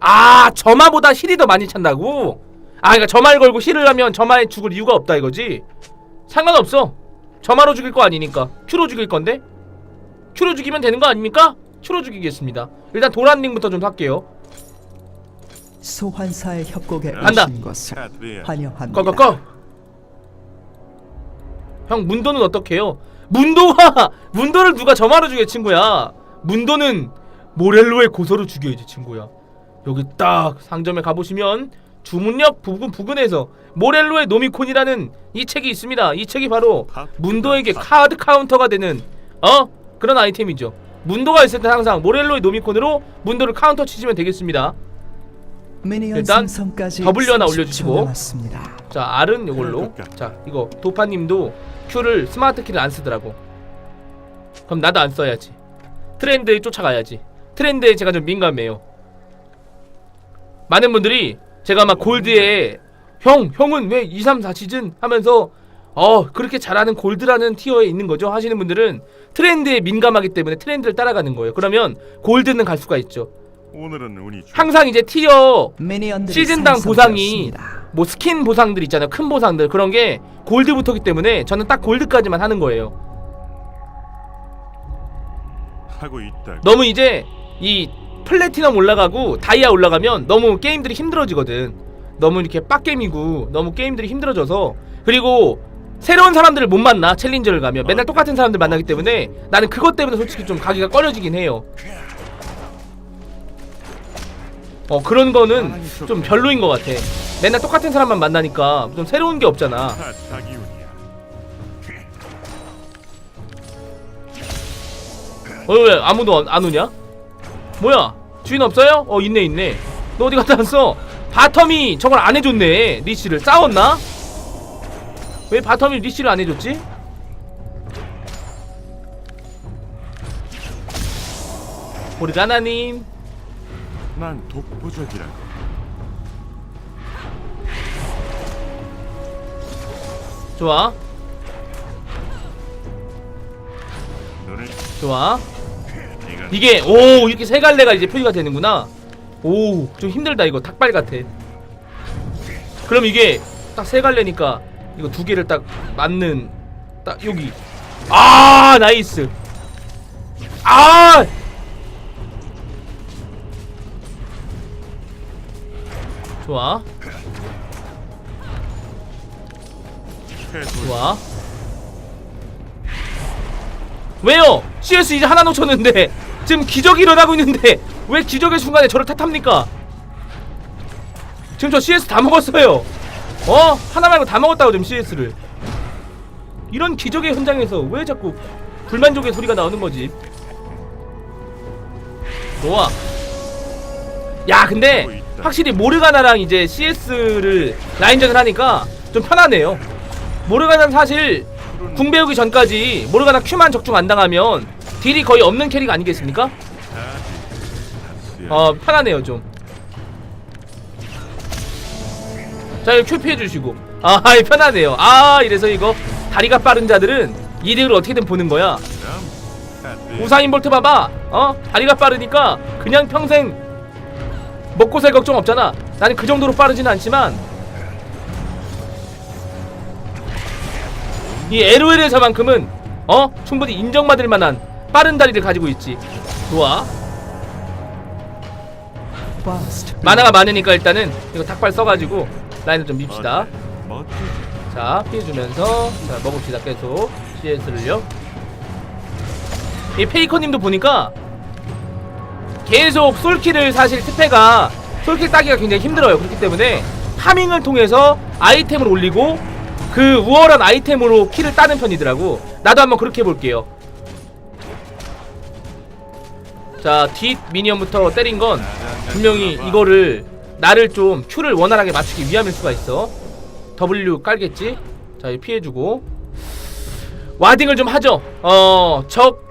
아 점화보다 힐이 더 많이 찬다고? 아 그러니까 점화를 걸고 힐을 하면 점화에 죽을 이유가 없다 이거지? 상관없어 점화로 죽일 거 아니니까 큐로 죽일 건데? 큐로 죽이면 되는 거 아닙니까? 큐로 죽이겠습니다 일단 도란링부터 좀 할게요 소환사의 협곡에 간다. 오신 것을. 환영합니다. 꺼꺼꺼 형 문도는 어떡해요? 문도가 문도를 누가 점화로 죽여 친구야 문도는 모렐로의 고서로 죽여야지 친구야 여기 딱 상점에 가보시면 주문력 부근 부근에서 모렐로의 노미콘이라는 이 책이 있습니다. 이 책이 바로 문도에게 카드 카운터가 되는 어? 그런 아이템이죠. 문도가 있을 때 항상 모렐로의 노미콘으로 문도를 카운터 치시면 되겠습니다. 일단 생성까지 W 하나 30초 올려주시고. 자 R은 이걸로. 자 이거 도파님도 Q를 스마트 키를 안 쓰더라고. 그럼 나도 안 써야지. 트렌드에 쫓아가야지. 트렌드에 제가 좀 민감해요 많은 분들이 제가 막 골드에 형 형은 왜 2, 3, 4 시즌 하면서 어 그렇게 잘하는 골드라는 티어에 있는 거죠 하시는 분들은 트렌드에 민감하기 때문에 트렌드를 따라가는 거예요 그러면 골드는 갈 수가 있죠 오늘은 운이 좋. 항상 이제 티어 시즌당 보상이. 뭐 스킨 보상들 있잖아요. 큰 보상들 그런 게 골드부터기 때문에 저는 딱 골드까지만 하는 거예요. 하고 있다. 너무 이제 이 플래티넘 올라가고 다이아 올라가면 너무 게임들이 힘들어지거든. 너무 이렇게 빡게임이고 너무 게임들이 힘들어져서 그리고 새로운 사람들을 못 만나 챌린저를 가면 맨날 똑같은 사람들 만나기 때문에 나는 그것 때문에 솔직히 좀 가기가 꺼려지긴 해요. 어 그런 거는 좀 별로인 것 같아. 맨날 똑같은 사람만 만나니까 좀 새로운 게 없잖아. 다 자기 운이야. 어왜 아무도 안, 안 오냐? 뭐야 주인 없어요? 어 있네 있네 너 어디 갔다 왔어? 바텀이 저걸 안 해줬네 리시를 싸웠나? 왜 바텀이 리시를 안 해줬지? 모르가나님 난 독보적이라고. 좋아 좋아 이게 오 이렇게 세 갈래가 이제 표기가 되는구나. 오 좀 힘들다 이거. 닭발 같아. 그럼 이게 딱 세 갈래니까 이거 두 개를 딱 맞는 딱 여기. 아 나이스. 아! 좋아. 좋아. 왜요? CS 이제 하나 놓쳤는데 지금 기적이 일어나고 있는데 왜 기적의 순간에 저를 탓합니까? 지금 저 CS 다 먹었어요. 어? 하나 말고 다 먹었다고 지금 CS를. 이런 기적의 현장에서 왜 자꾸 불만족의 소리가 나오는 거지? 좋아. 야 근데 확실히 모르가나랑 이제 CS를 라인전을 하니까 좀 편하네요. 모르가나는 사실 궁 배우기 전까지 모르가나 Q만 적중 안 당하면 딜이 거의 없는 캐릭 아니겠습니까? 어 편하네요 좀. 자 이거 Q 피해 주시고 아 편하네요. 아 이래서 이거 다리가 빠른 자들은 이득을 어떻게든 보는 거야. 우사인 볼트 봐봐. 어 다리가 빠르니까 그냥 평생 먹고 살 걱정 없잖아. 나는 그 정도로 빠르지는 않지만 이 LOL에서만큼은 어 충분히 인정받을 만한 빠른 다리를 가지고 있지. 좋아. 만화가 많으니까 일단은 이거 닭발 써가지고 라인을 좀 밉시다. 자 피해주면서 자 먹읍시다 계속 CS를요. 이 페이커님도 보니까 계속 솔킬을 사실 특패가 솔킬 따기가 굉장히 힘들어요. 그렇기 때문에 파밍을 통해서 아이템을 올리고 그 우월한 아이템으로 킬을 따는 편이더라고. 나도 한번 그렇게 해볼게요. 자, 뒷 미니언부터 때린 건 분명히 이거를 나를 좀 Q를 원활하게 맞추기 위함일 수가 있어. W 깔겠지? 자, 이 피해주고 와딩을 좀 하죠. 어, 적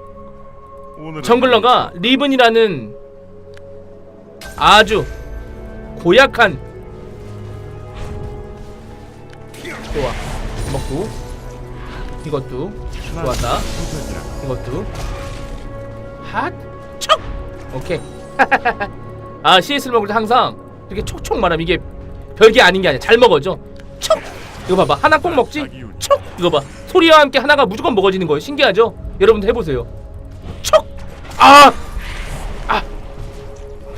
정글러가 리븐이라는 아주 고약한 좋아 먹고 이것도 난 좋았다. 이것도! 오케이. 아 CS를 먹을 때 항상 이렇게 촉촉 말하면 이게 별게 아닌 게 아니야. 잘 먹어져. 촉! 이거 봐봐. 하나 꼭 먹지? 촉! 이거 봐. 소리와 함께 하나가 무조건 먹어지는 거예요. 신기하죠? 여러분도 해보세요. 촉 아! 아!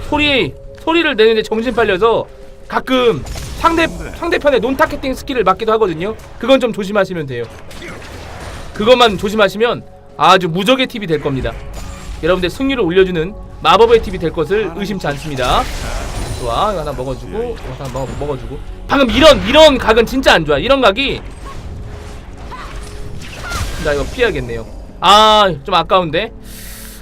소리 소리를 내는데 정신 빨려서 가끔 상대 상대편의 논 타겟팅 스킬을 맞기도 하거든요. 그건 좀 조심하시면 돼요. 그것만 조심하시면 아주 무적의 팁이 될 겁니다. 여러분들 승률을 올려주는 마법의 팁이 될 것을 의심치 않습니다. 좋아. 이거 하나 먹어주고 이거 하나 먹어, 먹어주고. 방금 이런 이런 각은 진짜 안 좋아. 이런 각이. 나 이거 피해야겠네요. 아 좀 아까운데?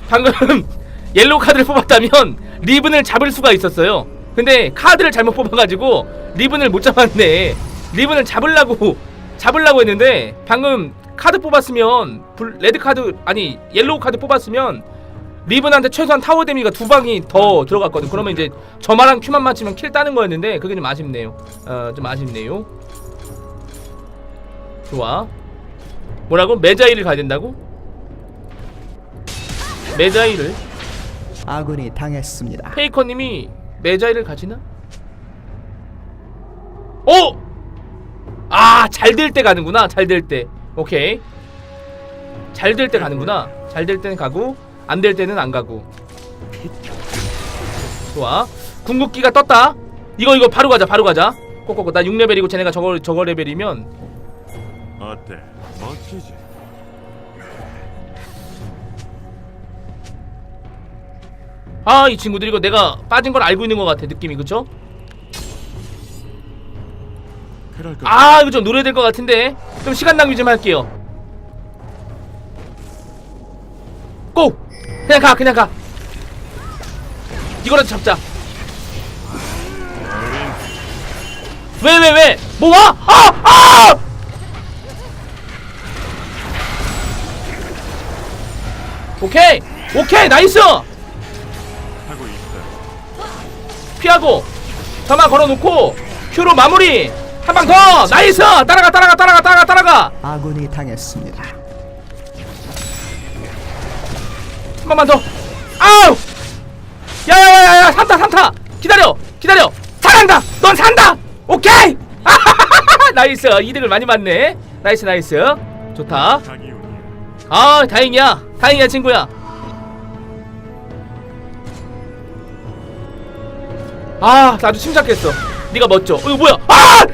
방금 옐로우 카드를 뽑았다면 리븐을 잡을 수가 있었어요. 근데 카드를 잘못 뽑아가지고 리븐을 못 잡았네. 리븐을 잡으려고 잡으려고 했는데 방금 카드 뽑았으면 불, 레드 카드 아니 옐로우 카드 뽑았으면 리븐한테 최소한 타워 데미가 두 방이 더 들어갔거든. 그러면 이제 저마랑 큐만 맞추면 킬 따는 거였는데 그게 좀 아쉽네요. 어, 좀 아쉽네요. 좋아. 뭐라고? 메자이를 가야 된다고? 메자이를 아군이 당했습니다. 페이커님이 메자이를 가지나? 오! 아, 잘 될 때 가는구나. 잘 될 때. 오케이. 잘 될 때 가는구나. 잘 될 때는 가고 안 될 때는 안 가고. 좋아. 궁극기가 떴다. 이거 이거 바로 가자. 바로 가자. 꼬꼬꼬. 나 6레벨이고 쟤네가 저거 저거 레벨이면 어때? 멋지지? 아, 이 친구들 이거 내가 빠진 걸 알고 있는 것 같아. 느낌이 그쵸? 그럴 것 아, 이거 좀 노려야 될 것 같은데. 좀 시간 낭비 좀 할게요. 고! 그냥 가, 그냥 가. 이거라도 잡자. 왜, 왜, 왜? 뭐 와? 아! 아! 오케이! 오케이! 나이스! 피하고 점화 걸어놓고 큐로 마무리 한 방더 나이스 따라가 따라가 따라가 따라가 따라가 아군이 당했습니다. 한 번만 더. 아우! 야야야야야 산타 산타 기다려 기다려. 사랑다. 넌 산다. 오케이! 나이스. 이득을 많이 받네. 나이스 나이스. 좋다. 아 다행이야. 다행이야 친구야. 아 아주 침착했어. 네가 멋져. 어, 이거 뭐야? 아!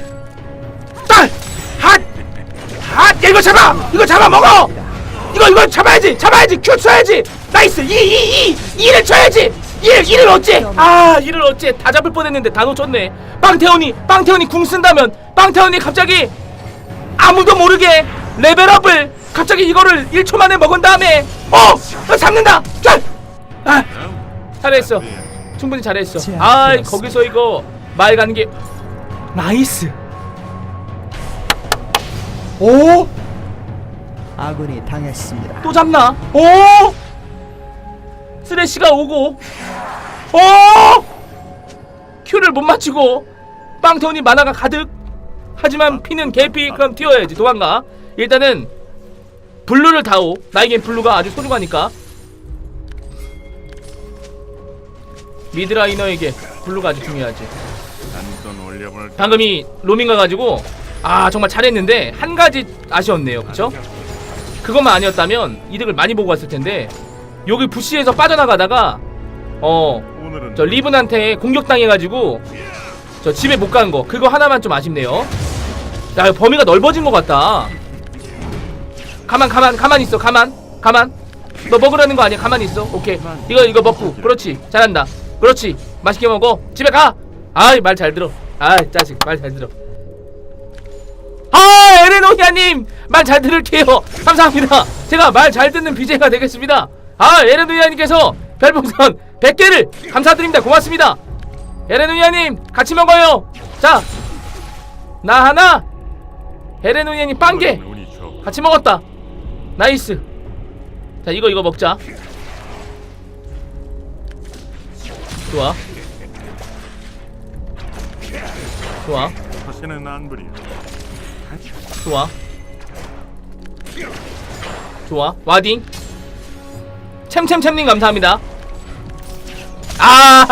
딸! 핫! 핫! 야, 이거 잡아! 이거 잡아 먹어! 이거 이거 잡아야지! 잡아야지! 큐 쳐야지 나이스 2 2 2 2를 쳐야지 1 1을 어째 아 1을 어째 다 잡을 뻔했는데 다 놓쳤네 빵태원이 빵태원이 궁 쓴다면 빵태원이 갑자기 아무도 모르게 레벨업을 갑자기 이거를 1초 만에 먹은 다음에 어! 어 잡는다! 짠! 아 잘했어 충분히 잘했어 아 거기서 이거 말 가는 게 나이스 오! 아군이 당했습니다. 또 잡나? 오! 쓰레쉬가 오고 오! 큐를 못 맞추고 빵태원이 만화가 가득. 하지만 피는 개피. 그럼 튀어야지. 도망가. 일단은 블루를 다오. 나에겐 블루가 아주 소중하니까. 미드라이너에게 블루가 아주 중요하지. 한돈 올려볼까? 방금 이 로밍 가 가지고 아 정말 잘했는데 한 가지 아쉬웠네요. 그쵸? 그것만 아니었다면 이득을 많이 보고 왔을 텐데 여기 부시에서 빠져나가다가 어 저 리븐한테 공격당해가지고 저 집에 못 간 거. 그거 하나만 좀 아쉽네요. 야 범위가 넓어진 것 같다. 가만 가만 가만 있어 가만. 가만. 너 먹으라는 거 아니야? 가만 있어. 오케이. 이거 이거 먹고. 그렇지. 잘한다. 그렇지. 맛있게 먹어. 집에 가! 아이 말 잘 들어. 아이 짜식 말잘 들어. 아 에레노이아님! 말 잘 들을게요. 감사합니다. 제가 말 잘 듣는 BJ가 되겠습니다 아 에레노이아님께서 별풍선 100개를 감사드립니다. 고맙습니다. 에레노이아님 같이 먹어요. 자나 하나. 에레노이아님 빵개. 같이 먹었다. 나이스. 자 이거 이거 먹자. 좋아. 좋아. 좋아. 좋아. 와딩 챔챔챔님 감사합니다 아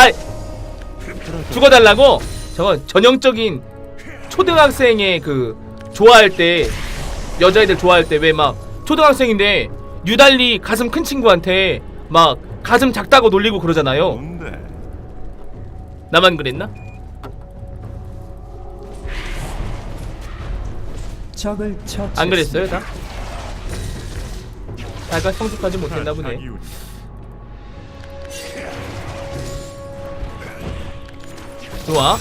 죽어달라고 저건 전형적인 초등학생의 그 좋아할 때 여자애들 좋아할 때 왜 막 초등학생인데 유달리 가슴 큰 친구한테 막 가슴 작다고 놀리고 그러잖아요? 나만 그랬나? 안 그랬어요 다? 약간 성숙하지 못했나 보네. 좋아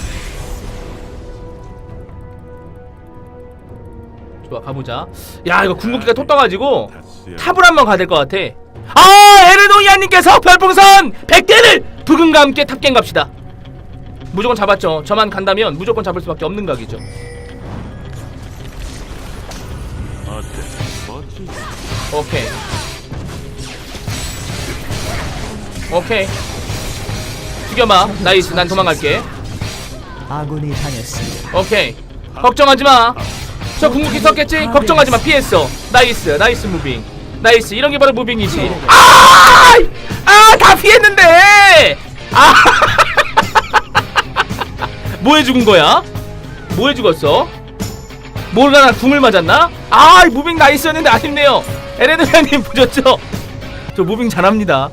좋아 가보자 야 이거 궁극기가 톡 떠가지고. 탑을 한번 가야 될 것 같아 아 에르노이아님께서 별풍선 100개를 부금과 함께 탑갱 갑시다 무조건 잡았죠 저만 간다면 무조건 잡을 수밖에 없는 각이죠? 오케이 오케이. 죽여봐. 나이스. 난 도망갈게. 아군이 당했습니다. 오케이. 걱정하지마. 저 궁극기 썼겠지? 걱정하지마. 피했어. 나이스. 나이스 무빙. 나이스. 이런 게 바로 무빙이지. 아! 아 다 피했는데! 아! 뭐해 죽은 거야? 뭐해 죽었어? 뭘가 나 궁을 맞았나? 아 무빙 나이스였는데 아쉽네요. 에레드 형님 보셨죠? 저 무빙 잘합니다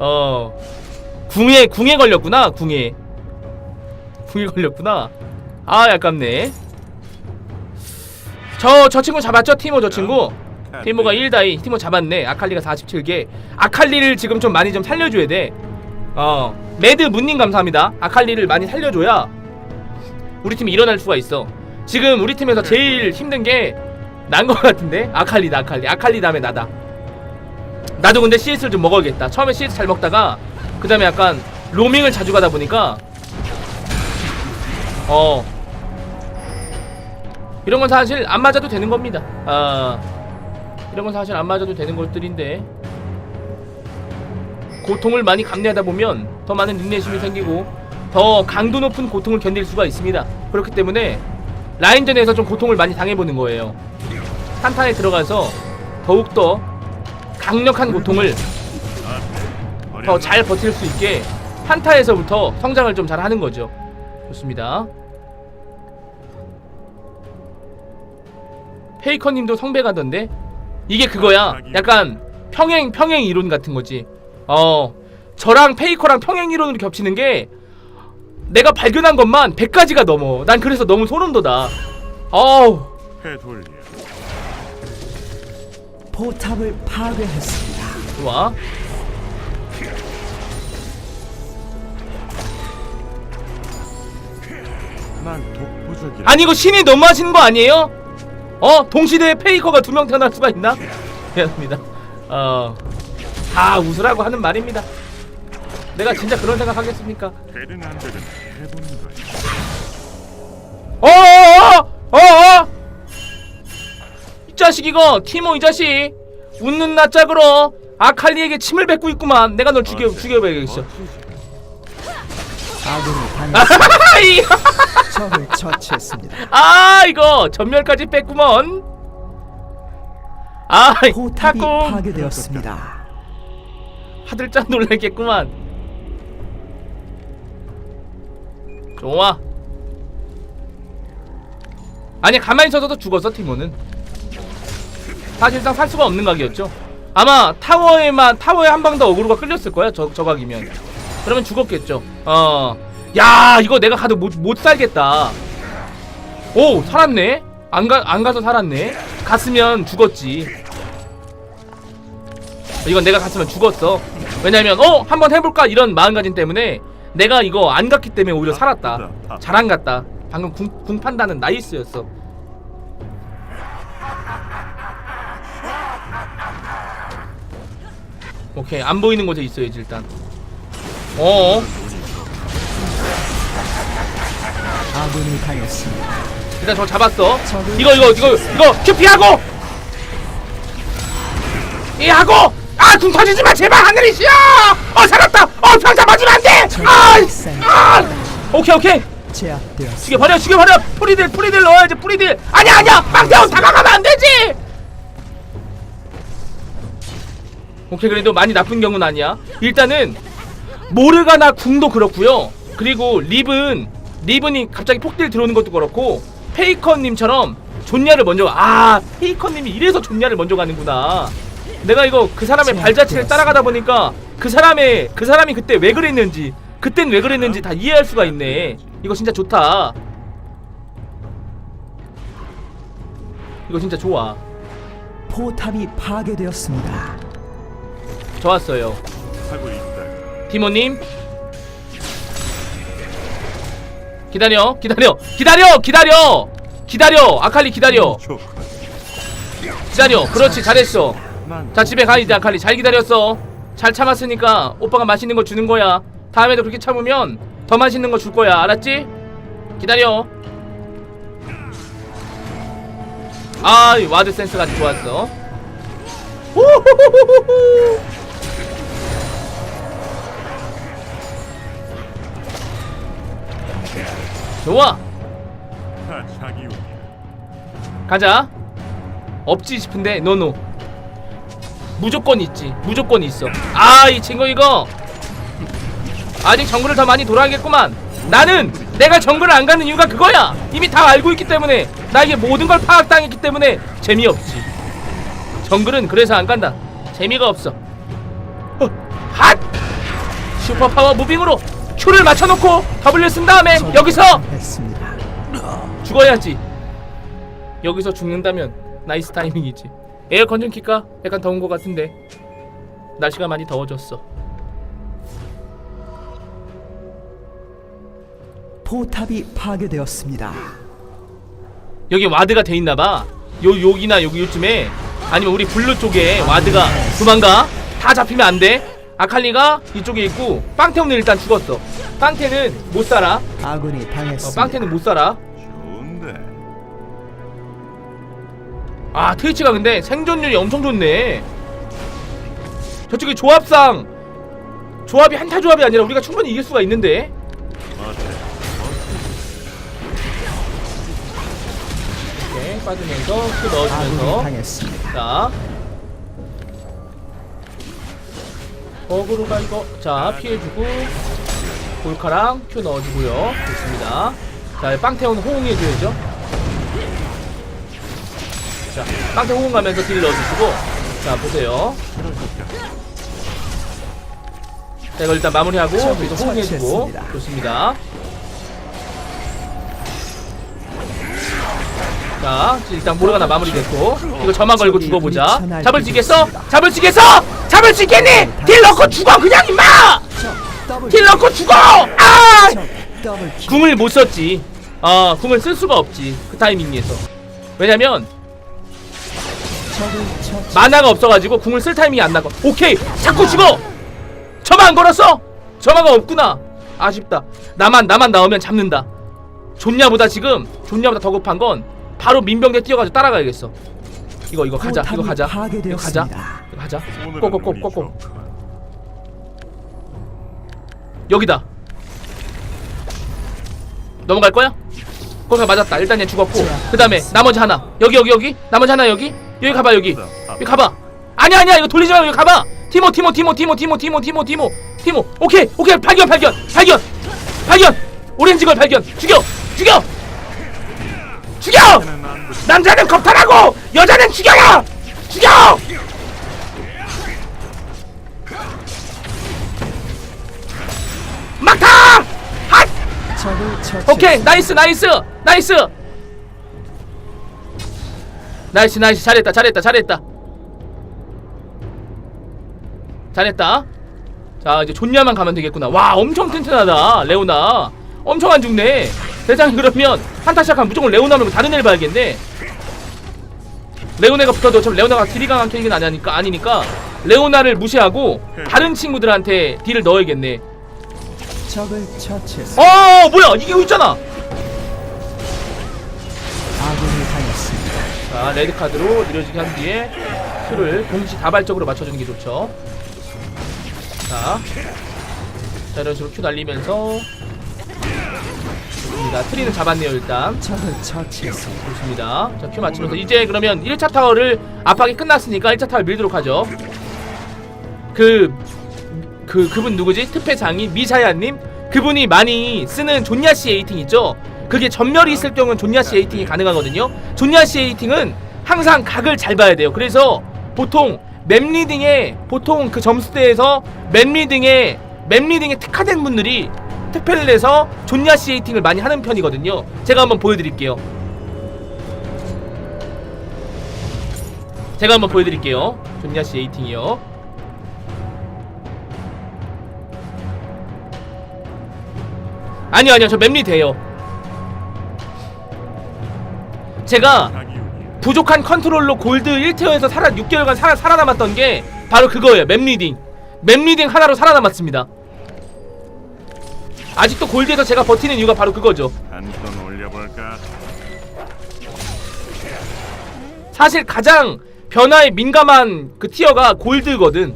어. 궁에 궁에 걸렸구나 궁에 궁에 걸렸구나. 아 아깝네. 저 저 친구 잡았죠? 티모 저 친구? 티모가 1다이 티모 잡았네. 아칼리가 47개. 아칼리를 지금 좀 많이 좀 살려줘야 돼어. 매드 문님 감사합니다. 아칼리를 많이 살려줘야 우리 팀이 일어날 수가 있어. 지금 우리 팀에서 제일 힘든 게난거 같은데? 아칼리다 아칼리. 아칼리 다음에 나다 나도 근데 CS를 좀 먹어야겠다. 처음에 CS 잘 먹다가 그 다음에 약간 로밍을 자주 가다 보니까 어. 이런 건 사실 안 맞아도 되는 겁니다. 아. 이런 건 사실 안 맞아도 되는 것들인데 고통을 많이 감내하다 보면 더 많은 인내심이 생기고 더 강도 높은 고통을 견딜 수가 있습니다. 그렇기 때문에 라인전에서 좀 고통을 많이 당해보는 거예요. 한탄에 들어가서 더욱더 강력한 고통을 더 잘 버틸 수 있게 한타에서부터 성장을 좀 잘 하는 거죠. 좋습니다. 페이커님도 성배 가던데? 이게 그거야. 약간 평행 평행 이론 같은 거지. 어 저랑 페이커랑 평행 이론으로 겹치는 게 내가 발견한 것만 100가지가 넘어. 난 그래서 너무 소름 돋아. 어우. 포탑을 파괴했습니다. 좋아 난 독보적이라. 아니 이거 신이 너무 하시는 거 아니에요? 어? 동시대에 페이커가 두 명 태어날 수가 있나? 미안합니다 어다 웃으라고 하는 말입니다 내가 진짜 그런 생각 하겠습니까? 되든 안 되든 해보는 거야. 어어어! 어어! 이 자식 이거 티모 이 자식 웃는 나 짝으로 아칼리에게 침을 뱉고 있구만 내가 널 죽여? 죽여봐야겠어 멋지지? 아군이 당했습니다. 아이, 적을 처치했습니다. 아 이거 전멸까지 뺐구먼 아 포탑이 타공 파괴되었습니다. 화들짝 놀랐겠구만 좋아 아니 가만히 있어서도 죽었어 티모는 사실상 살 수가 없는 각이었죠. 아마 타워에만 타워에 한 방 더 어그로가 끌렸을 거야 저, 저 각이면. 그러면 죽었겠죠. 어야 이거 내가 가도 못, 못 살겠다. 오 살았네? 안, 가, 안 가서 살았네? 갔으면 죽었지. 이건 내가 갔으면 죽었어. 왜냐면 어? 한번 해볼까? 이런 마음가짐 때문에 내가 이거 안 갔기 때문에 오히려 살았다. 잘 안 갔다. 방금 궁, 궁 판단은 나이스였어 오케이 안 보이는 곳에 있어야지 일단. 어 아군이 당했습니다. 일단 저 잡았어. 이거 이거 이거 이거 큐 피하고! 이 하고! 아궁 터지지 마 제발 하늘이시여 어 살았다! 어 평타 맞으면 안돼! 아, 아! 오케이 오케이. 제압되었습니다. 죽여버려 죽여버려! 프리딜 프리딜 넣어야지 프리딜 아니야 아니야! 빵태원 다가가면 안 되지 오케이 그래도 많이 나쁜 경우는 아니야. 일단은 모르가나 궁도 그렇고요. 그리고 립은 립은이 갑자기 폭딜 들어오는 것도 그렇고 페이커님처럼 존냐를 먼저 아 페이커님이 이래서 존냐를 먼저 가는구나. 내가 이거 그 사람의 발자취를 따라가다 보니까 그 사람의 그 사람이 그때 왜 그랬는지 그땐 왜 그랬는지 다 이해할 수가 있네. 이거 진짜 좋다. 이거 진짜 좋아. 포탑이 파괴되었습니다. 좋았어요. 있다. 티모님? 기다려 기다려 기다려 기다려! 기다려! 아칼리 기다려. 기다려. 그렇지 잘했어. 난자 집에 가 이제 아칼리. 잘 기다렸어. 잘 참았으니까 오빠가 맛있는 거 주는 거야. 다음에도 그렇게 참으면 더 맛있는 거 줄 거야. 알았지? 기다려. 아이 와드 센스가 아주 좋았어. 우후후후후후. 좋아. 가자. 없지 싶은데 노노. 무조건 있지. 무조건 있어. 아이 친구 이거. 아직 정글을 더 많이 돌아야겠구만. 나는 내가 정글을 안 가는 이유가 그거야. 이미 다 알고 있기 때문에. 나에게 모든 걸 파악당했기 때문에 재미없지. 정글은 그래서 안 간다. 재미가 없어. 어, 핫! 슈퍼파워 무빙으로 Q를 맞춰놓고 W 쓴 다음에 여기서. 죽어야지. 여기서 죽는다면 나이스 타이밍이지. 에어컨 좀 킬까? 약간 더운 것 같은데. 날씨가 많이 더워졌어. 포탑이 파괴되었습니다. 여기 와드가 돼 있나봐. 요 여기나 여기 요쯤에 아니면 우리 블루 쪽에 와드가 도망가. 다 잡히면 안 돼. 아칼리가 이쪽에 있고 빵태오는 일단 죽었어. 빵태는 못 살아. 아군이 어, 당했습니다. 빵태는 못 살아. 좋은데. 아 트위치가 근데 생존율이 엄청 좋네 저쪽에 조합상 조합이 한타 조합이 아니라 우리가 충분히 이길 수가 있는데? 이렇게 빠지면서 또 아군이 넣어주면서 당했습니다. 자 어그로가 이거. 자 피해주고 볼카랑 큐 넣어주고요. 좋습니다. 자 빵태원 호응 해줘야죠. 자 빵태 호응 가면서 딜 넣어주시고. 자 보세요. 자 이걸 일단 마무리하고 여기서 호응 해주고. 처치했습니다. 좋습니다. 자 일단 모르가나 마무리됐고 이거 점화 걸고 죽어보자. 잡을 수 있겠어? 잡을 수 있겠어? 잡을 수 있겠니? 딜 넣고 죽어 그냥 임마! 딜 넣고 죽어! 아! 궁을 못 썼지. 아 궁을 쓸 수가 없지 그 타이밍에서. 왜냐면. 만화가 없어가지고 궁을 쓸 타이밍이 안 나고 오케이 자꾸 죽어! 점화 안 걸었어? 점화가 없구나. 아쉽다. 나만 나만 나오면 잡는다. 존냐보다 지금 존냐보다 더 급한 건 바로 민병대 뛰어가지고 따라가야겠어. 이거 이거 가자 이거 가자. 이거 가자 가자. 꼬꼬꼬꼬꼬. 여기다. 넘어갈 거야? 거기가 맞았다. 일단 얘 죽었고. 그 다음에 나머지 하나. 여기 여기 여기? 나머지 하나 여기? 여기 가봐 여기. 여기 가봐. 아니야 아니야. 이거 돌리지 말고 여기 가봐. 티모 티모 티모 티모 티모 티모 티모 티모. 티모. 오케이 오케이. 발견 발견. 발견. 발견. 오렌지 걸 발견. 죽여. 죽여. 죽여. 남자는 겁탈하고 여자는 죽여라! 죽여 오케이 나이스 나이스 나이스. 나이스 나이스. 잘했다 잘했다 잘했다. 잘했다. 자 이제 존냐만 가면 되겠구나. 와 엄청 튼튼하다 레오나. 엄청 안 죽네. 대장이 그러면 한타 시작하면 무조건 레오나 말고 다른 애를 봐야겠네. 레오나가 붙어도 어차피 레오나가 딜이 강한 캐릭은 아니니까 아니니까 레오나를 무시하고 다른 친구들한테 딜을 넣어야겠네 적을 처치했습니다. 어 뭐야 이기고 있잖아 아군이 당했습니다. 자 레드 카드로 느려지게 한 뒤에 큐를 동시 다발적으로 맞춰주는 게 좋죠. 자, 자 이런 식으로 큐 날리면서 좋습니다. 트리는 잡았네요 일단. 적을 처치했습니다. 좋습니다. 자 큐 맞추면서 이제 그러면 1차 타워를 압박이 끝났으니까 1차 타워 밀도록 하죠. 그, 그, 그분 누구지? 특패 장인 미사야님 그분이 많이 쓰는 존야시 에이팅 있죠? 그게 전멸이 있을 경우는 존야시 에이팅이 가능하거든요. 존야시 에이팅은 항상 각을 잘 봐야 돼요. 그래서 보통 맵 리딩에 보통 그 점수대에서 맵 리딩에 맵 리딩에 특화된 분들이 특패를 내서 존야시 에이팅을 많이 하는 편이거든요. 제가 한번 보여드릴게요. 제가 한번 보여드릴게요. 존야시 에이팅이요. 아니요 아니요 저 맵리 돼요. 제가. 부족한 컨트롤로 골드 1티어에서 살아 6개월간 살아, 살아남았던 게 바로 그거예요. 맵 리딩. 맵 리딩 하나로 살아남았습니다. 아직도 골드에서 제가 버티는 이유가 바로 그거죠. 올려볼까? 사실 가장 변화에 민감한 그 티어가 골드거든.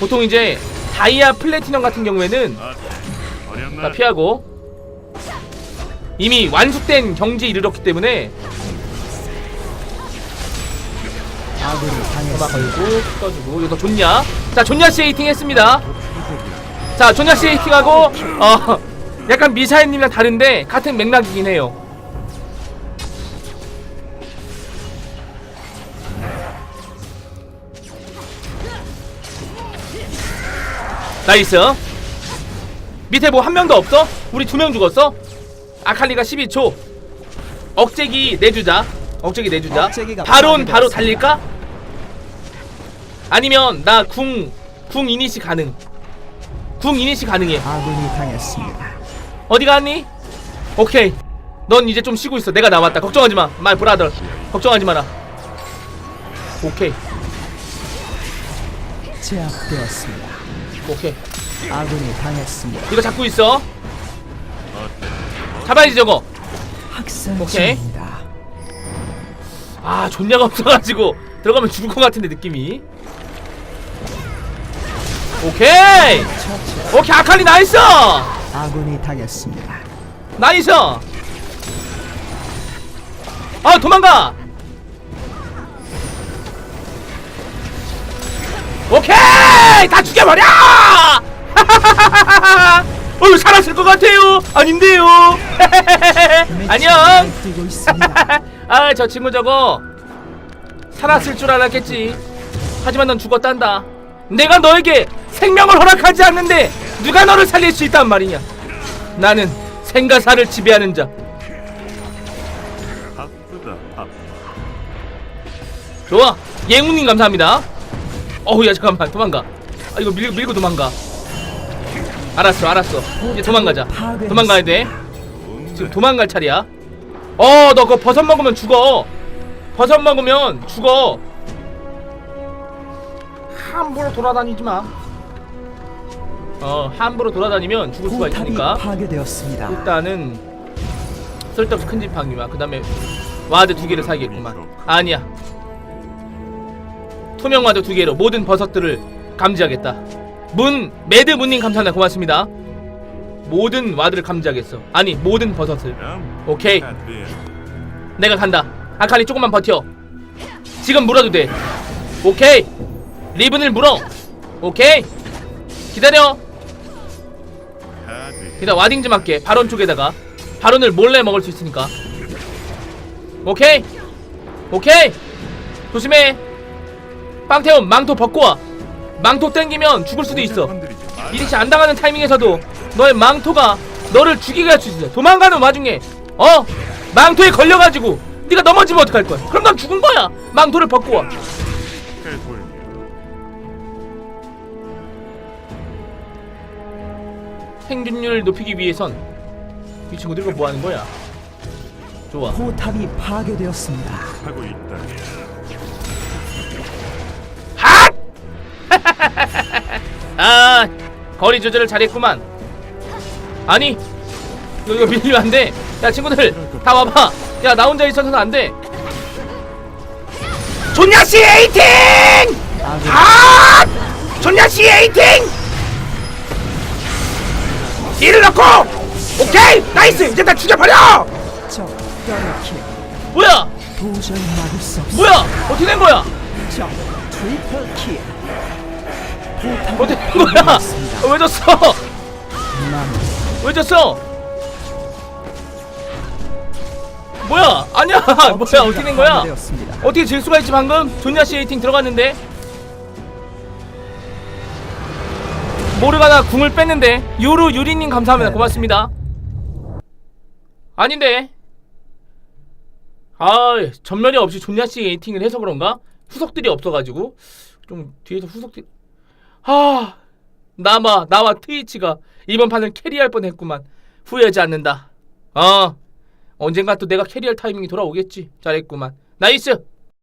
보통 이제 다이아 플래티넘 같은 경우에는 다 피하고 이미 완숙된 경지에 이르렀기 때문에 당했습니다. 걸고 떠주고 이거 더 좋냐? 자 존냐 씨 에이팅 했습니다. 자 존냐 씨 에이팅하고 어 약간 미사일님이랑 다른데 같은 맥락이긴 해요. 나이스. 밑에 뭐 한 명도 없어? 우리 두 명 죽었어? 아칼리가 12초. 억제기 내주자. 억제기 내주자. 억제기가 바론 바로. 달릴까? 아니면 나궁궁 이니시 가능. 궁 이니시 가능해. 아군이 당했습니다. 어디 갔니? 오케이. 넌 이제 좀 쉬고 있어. 내가 나왔다. 걱정하지 마. 마이 브라더. 걱정하지 마라. 오케이. 제압되었습니다. 오케이. 아군이 당했습니다. 이거 잡고 있어. 잡아야지 저거. 학살 오케이. 중입니다. 아, 존냐가 없어가지고 들어가면 죽을 것 같은데 느낌이. 오케이. 처치. 오케이 아칼리 나이스. 아군이 당했습니다. 나이스. 아 도망가. 오케이 다 죽여버려. 어 살았을 것 같아요. 아닌데요. 안녕. 아 저 친구 저거 살았을 줄 알았겠지. 하지만 넌 죽었단다. 내가 너에게 생명을 허락하지 않는데 누가 너를 살릴 수 있단 말이냐? 나는 생가사를 지배하는 자. 좋아. 예웅님 감사합니다. 어우 야 잠깐만 도망가. 아 이거 밀, 밀고 도망가. 알았어 알았어. 이제 도망가자. 도망가야 돼. 지금 도망갈 차례야. 어, 너 그거 버섯 먹으면 죽어. 버섯 먹으면 죽어. 함부로 돌아다니지 마. 어, 함부로 돌아다니면 죽을 수가 포탑이 있으니까. 파괴되었습니다. 일단은 쓸데없이 큰 지팡이와 그 다음에 와드 두 개를 사야겠구만. 아니야. 투명 와드 두 개로 모든 버섯들을 감지하겠다. 문 매드 문님 감사합니다. 고맙습니다. 모든 와드를 감지하겠어. 아니 모든 버섯을. 오케이. 내가 간다. 아칼리 조금만 버텨. 지금 물어도 돼. 오케이. 리븐을 물어. 오케이. 기다려. 기다 와딩 좀 할게. 바론 쪽에다가 바론을 몰래 먹을 수 있으니까. 오케이. 오케이. 조심해. 빵태움 망토 벗고 와. 망토 땡기면 죽을 수도 있어. 이리시 안 당하는 타이밍에서도 너의 망토가 너를 죽이게 할 수 있어. 도망가는 와중에 어 망토에 걸려가지고 네가 넘어지면 어떡할 거야? 그럼 넌 죽은 거야. 망토를 벗고 와. 해골. 생존율 높이기 위해선 이 친구들 이거 뭐 하는 거야? 좋아. 포탑이 파괴되었습니다. 하고 있다. 아 거리 조절을 잘했구만. 아니 이거, 이거 밀리면 안 돼. 야 친구들 다 와봐. 야 나 혼자 있어서는 안 돼. 존야씨 에이팅! 아! 존야씨 에이팅! 이를 넣고! 오케이! 나이스! 이제 다 죽여버려! 적. 뭐야? 도저히 막을 수 없어. 뭐야? 어떻게 된 거야? 적 트리플 킬. 된 거야? 어, 왜 졌어? 나왜 졌어? 뭐야? 아니야. 뭐야? 어떻게 된 거야? 어떻게 질 수가 있지 방금? 존야 씨 에이팅 들어갔는데 모르가나 궁을 뺐는데 요루 유리님 감사합니다 네. 고맙습니다 아닌데 아 전멸이 없이 존야 씨 에이팅을 해서 그런가? 후속들이 없어가지고 좀 뒤에서 후속들 아 나마 나와 트위치가 이번 판을 캐리할 뻔 했구만. 후회하지 않는다. 어 언젠가 또 내가 캐리할 타이밍이 돌아오겠지. 잘했구만. 나이스